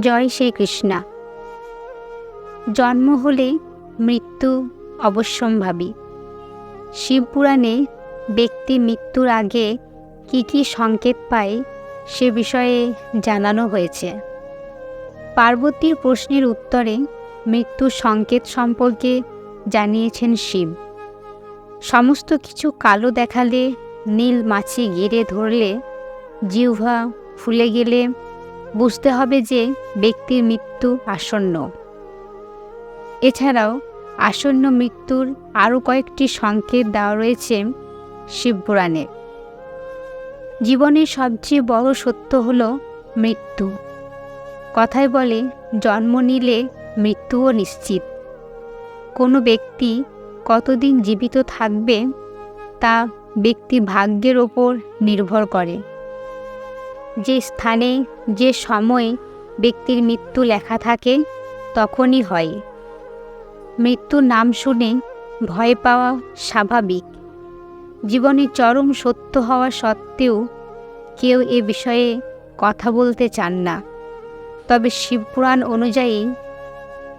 জয় শ্রীকৃষ্ণা। জন্ম হলে মৃত্যু অবশ্যম্ভাবী। শিবপুরাণে ব্যক্তি মৃত্যুর আগে কি কি সংকেত পায় সে বিষয়ে জানানো হয়েছে। পার্বতীর প্রশ্নের উত্তরে মৃত্যুর সংকেত সম্পর্কে জানিয়েছেন শিব। সমস্ত কিছু কালো দেখালে, নীল মাছি ঘিরে ধরলে, জিহ্বা ফুলে গেলে বুঝতে হবে যে ব্যক্তির মৃত্যু আসন্ন। এছাড়াও, আসন্ন মৃত্যুর আরও কয়েকটি সংকেত দেওয়া রয়েছে শিবপুরাণে। জীবনের সবচেয়ে বড় সত্য হল মৃত্যু। কথায় বলে, জন্ম নিলে মৃত্যুও নিশ্চিত। কোনো ব্যক্তি কতদিন জীবিত থাকবে, তা ব্যক্তি ভাগ্যের ওপর নির্ভর করে। যে স্থানে, যে সময়ে ব্যক্তির মৃত্যু লেখা থাকে, তখনই হয়। মৃত্যুর নাম শুনে ভয় পাওয়া স্বাভাবিক। জীবনে চরম সত্য হওয়া সত্ত্বেও কেউ এ বিষয়ে কথা বলতে চান না। তবে শিবপুরাণ অনুযায়ী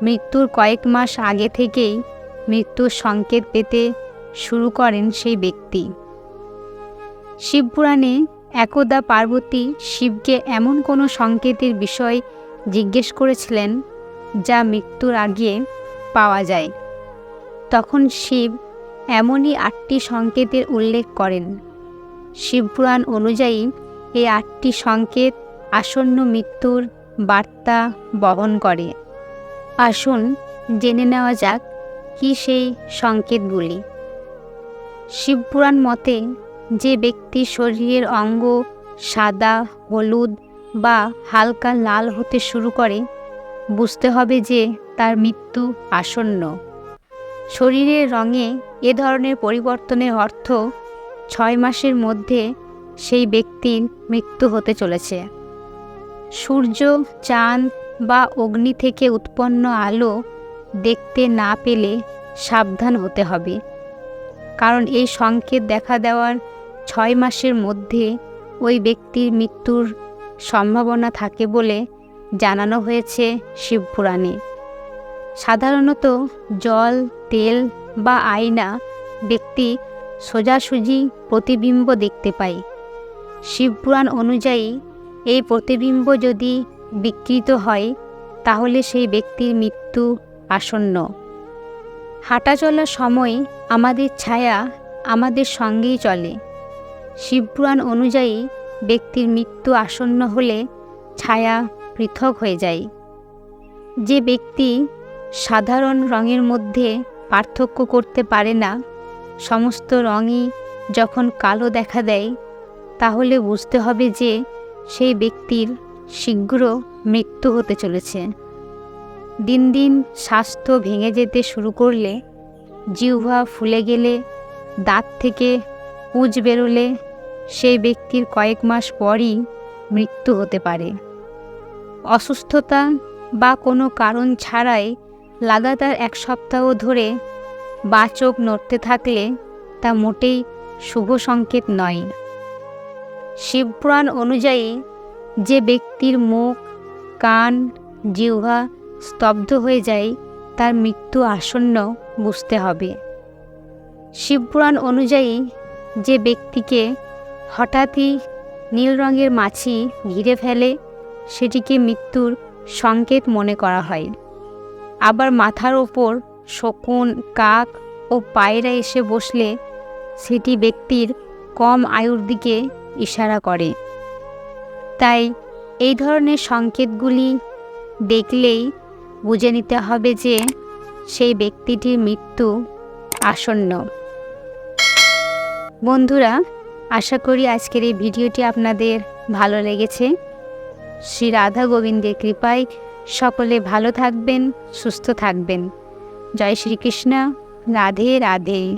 মৃত্যুর কয়েক মাস আগে থেকেই মৃত্যুর সংকেত পেতে শুরু করেন সেই ব্যক্তি। শিবপুরাণে একদা পার্বতী শিবকে এমন কোনো সংকেতের বিষয় জিজ্ঞেস করেছিলেন যা মৃত্যুর আগে পাওয়া যায়। তখন শিব এমনই আটটি সংকেতের উল্লেখ করেন। শিবপুরাণ অনুযায়ী এই আটটি সংকেত আসন্ন মৃত্যুর বার্তা বহন করে। আসুন জেনে নেওয়া যাক কি সেই সংকেতগুলি। শিবপুরাণ মতে যে ব্যক্তি শরীরের অঙ্গ সাদা, হলুদ বা হালকা লাল হতে শুরু করে, বুঝতে হবে যে তার মৃত্যু আসন্ন। শরীরের রঙে এ ধরনের পরিবর্তনের অর্থ ছয় মাসের মধ্যে সেই ব্যক্তির মৃত্যু হতে চলেছে। সূর্য, চাঁদ বা অগ্নি থেকে উৎপন্ন আলো দেখতে না পেলে সাবধান হতে হবে। কারণ এই সংকেত দেখা দেওয়ার ছয় মাসের মধ্যে ওই ব্যক্তির মৃত্যুর সম্ভাবনা থাকে বলে জানানো হয়েছে শিবপুরাণে। সাধারণত জল, তেল বা আয়না ব্যক্তি সোজাসুজি প্রতিবিম্ব দেখতে পায়। শিবপুরাণ অনুযায়ী এই প্রতিবিম্ব যদি বিকৃত হয়, তাহলে সেই ব্যক্তির মৃত্যু আসন্ন। হাঁটা চলার সময় আমাদের ছায়া আমাদের সঙ্গেই চলে। শিবপুরাণ অনুযায়ী ব্যক্তির মৃত্যু আসন্ন হলে ছায়া পৃথক হয়ে যায়। যে ব্যক্তি সাধারণ রঙের মধ্যে পার্থক্য করতে পারে না, সমস্ত রঙই যখন কালো দেখা দেয়, তাহলে বুঝতে হবে যে সেই ব্যক্তির শীঘ্র মৃত্যু হতে চলেছে। দিন দিন স্বাস্থ্য ভেঙে যেতে শুরু করলে জিহ্বা ফুলে গেলে, দাঁত থেকে পুজ বেরোলে সেই ব্যক্তির কয়েক মাস পরই মৃত্যু হতে পারে। অসুস্থতা বা কোনো কারণ ছাড়াই লাগাতার এক সপ্তাহ ধরে বা চোখ নড়তে থাকলে তা মোটেই শুভ সংকেত নয়। শিবপুরাণ অনুযায়ী যে ব্যক্তির মুখ, কান, জিহ্বা স্তব্ধ হয়ে যায়, তার মৃত্যু আসন্ন বুঝতে হবে। শিবপুরাণ অনুযায়ী যে ব্যক্তিকে হঠাৎই নীল রঙের মাছি ঘিরে ফেলে, সেটিকে মৃত্যুর সংকেত মনে করা হয়। আবার মাথার ওপর শকুন, কাক ও পায়রা এসে বসলে সেটি ব্যক্তির কম আয়ুর দিকে ইশারা করে। তাই এই ধরনের সংকেতগুলি দেখলেই বুঝে নিতে হবে যে সেই ব্যক্তিটির মৃত্যু আসন্ন। বন্ধুরা আশা করি আজকের এই ভিডিওটি আপনাদের ভালো লেগেছে। শ্রী রাধা গোবিন্দের কৃপায় সকলে ভালো থাকবেন, সুস্থ থাকবেন। জয় শ্রীকৃষ্ণ। রাধে রাধে।